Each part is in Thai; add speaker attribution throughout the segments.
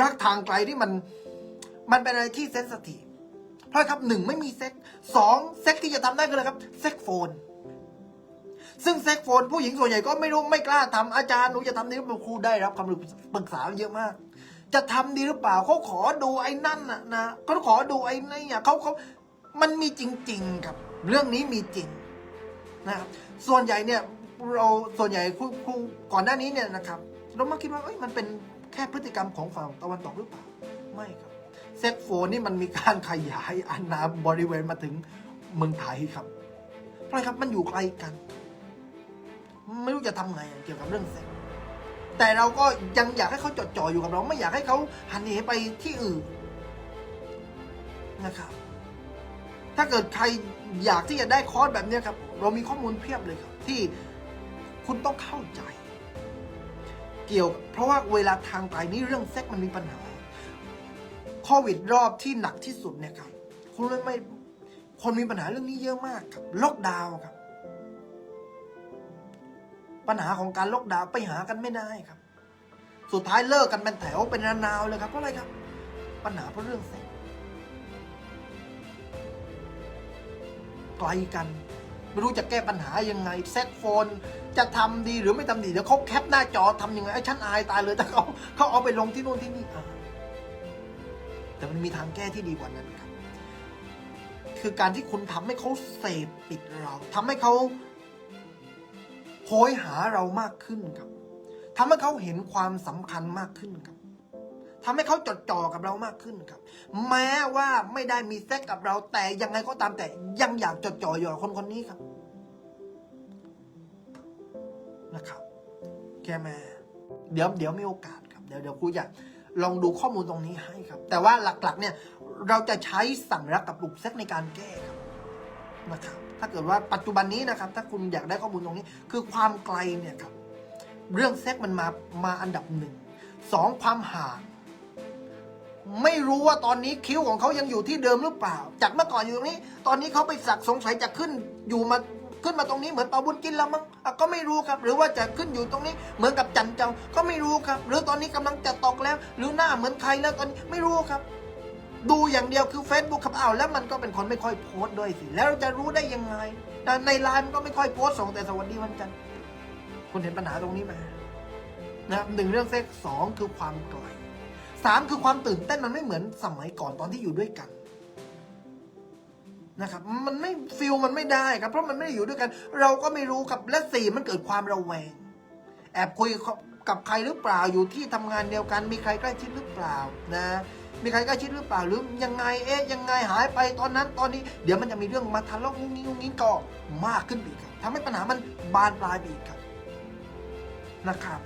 Speaker 1: รักทางไกลที่มัน มันเป็นอะไรที่เซนสทีฟเพราะครับหนึ่งไม่มีเซ็กสองเซ็กที่จะทำได้คืออะไรครับเซ็กโฟน ซึ่งเซ็กโฟน ผู้หญิงส่วนใหญ่ก็ไม่รู้ไม่กล้าทำอาจารย์หนูจะทำนี้หรือเปล่าครูได้รับคำปรึกษาเยอะมาก จะทำดีหรือเปล่าเขาขอดูไอ้นั่นนะนะเขาขอดูไอ้นี่อะเขาเขามันมีจริง ๆ ครับ เรื่องนี้มีจริงนะครับส่วนใหญ่เนี่ยเราส่วนใหญ่ครูครูก่อนหน้านี้เนี่ยนะครับ เรามาคิดว่าเอ้ยมันเป็น ค่พฤติกรรมของฝั่งตะวันตกหรือเปล่า ไม่ครับเซ็กโฟนนี่มันมีการขยายอาณาบริเวณมาถึงเมืองไทยครับเพราะอะไรครับมันอยู่ไกลกัน ไม่รู้จะทำไงเกี่ยวกับเรื่องเซ็กแต่เราก็ยังอยากให้เขาจดจ่ออยู่กับเรา ไม่อยากให้เขาหันเหไปที่อื่นนะครับ ถ้าเกิดใครอยากที่จะได้คอร์สแบบนี้ครับ เรามีข้อมูลเพียบเลยครับ ที่คุณต้องเข้าใจ เกี่ยว เพราะว่าเวลาทางไกลนี่เรื่องเซ็กมันมีปัญหาโควิดรอบที่หนักที่สุดเนี่ยครับคุณรู้ไหมคนมีปัญหาเรื่องนี้เยอะมากครับล็อกดาวน์ครับ ปัญหาของการล็อกดาวน์ไปหากันไม่ได้ครับ สุดท้ายเลิกกันเป็นแถวเป็นนาวเลยครับเพราะอะไรครับ ปัญหาเพราะเรื่องเซ็กไกลกัน ไม่รู้จะแก้ปัญหายังไงเซ็กโฟน จะทำดีหรือไม่ทำดีเดี๋ยวเขาแคปหน้าจอทำยังไงไอ้ฉันอายตายเลยแต่เขาเขาเอาไปลงที่นู่นที่นี่แต่มันมีทางแก้ที่ดีกว่านั้นครับ คือการที่คุณทำให้เขาเสพติดเราทำให้เขาโหยหาเรามากขึ้นครับทำให้เขาเห็นความสำคัญมากขึ้นครับ ทำให้เขาจดจ่อกับเรามากขึ้นครับ แม้ว่าไม่ได้มีเซ็กกับเราแต่ยังไงก็ตามแต่ยังอยากจดจ่ออยู่กับคนคนนี้ครับนะครับแค่แม่เดี๋ยวเดี๋ยวมีโอกาสครับ เดี๋ยวเดี๋ยวครูจะลองดูข้อมูลตรงนี้ให้ครับ แต่ว่าหลักๆ เนี่ย เราจะใช้สั่งรักกับปลุกเซ็กในการแก้ครับนะครับถ้าเกิดว่าปัจจุบันนี้นะครับ ถ้าคุณอยากได้ข้อมูลตรงนี้ คือความไกลเนี่ยครับ เรื่องเซ็กมันมามาอันดับหนึ่งสองความห่าง ไม่รู้ว่าตอนนี้คิ้วของเขายังอยู่ที่เดิมหรือเปล่า จากเมื่อก่อนอยู่ตรงนี้ ตอนนี้เขาไปสักสงสัยจะขึ้นอยู่มาขึ้นมาตรงนี้เหมือนเปาบุญกินแล้วมั้งอะก็ไม่รู้ครับ หรือว่าจะขึ้นอยู่ตรงนี้เหมือนกับจันเจ้าก็ไม่รู้ครับ หรือตอนนี้กำลังจะตกแล้ว หรือหน้าเหมือนใครแล้วตอนนี้ไม่รู้ครับ ดูอย่างเดียวคือ Facebook ครับอ้าวแล้วมันก็เป็นคนไม่ค่อยโพสต์ด้วยสิแล้วเราจะรู้ได้ยังไงแต่ในไลน์มันก็ไม่ค่อยโพสต์ส่งแต่สวัสดีวันจันทร์คุณเห็นปัญหาตรงนี้ไหมนะหนึ่งเรื่องเซ็กสองคือความไกล สามคือความตื่นเต้นมันไม่เหมือนสมัยก่อนตอนที่อยู่ด้วยกันนะครับ มันไม่ฟิลมันไม่ได้ครับ เพราะมันไม่ได้อยู่ด้วยกัน เราก็ไม่รู้ครับและสี่มันเกิดความระแวง แอบคุยกับใครหรือเปล่าอยู่ที่ทำงานเดียวกัน มีใครใกล้ชิดหรือเปล่านะ มีใครใกล้ชิดหรือเปล่าหรือยังไงเอ๊ะยังไงหายไปตอนนั้นตอนนี้ เดี๋ยวมันจะมีเรื่องมาทะเลาะงุ้งงิ้งงุ้งงิ้งก็มากขึ้นไปอีกครับทำให้ปัญหามันบานปลายไปอีกครับนะครับ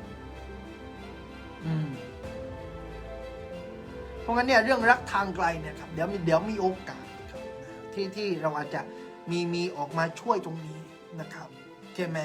Speaker 1: ราะงั้นเนี่ยเรื่องรักทางไกลเนี่ยครับเดี๋ยวมีเดี๋ยวมีโอกาสครับที่ที่เราอาจจะมีมีออกมาช่วยตรงนี้นะครับใช่ไหม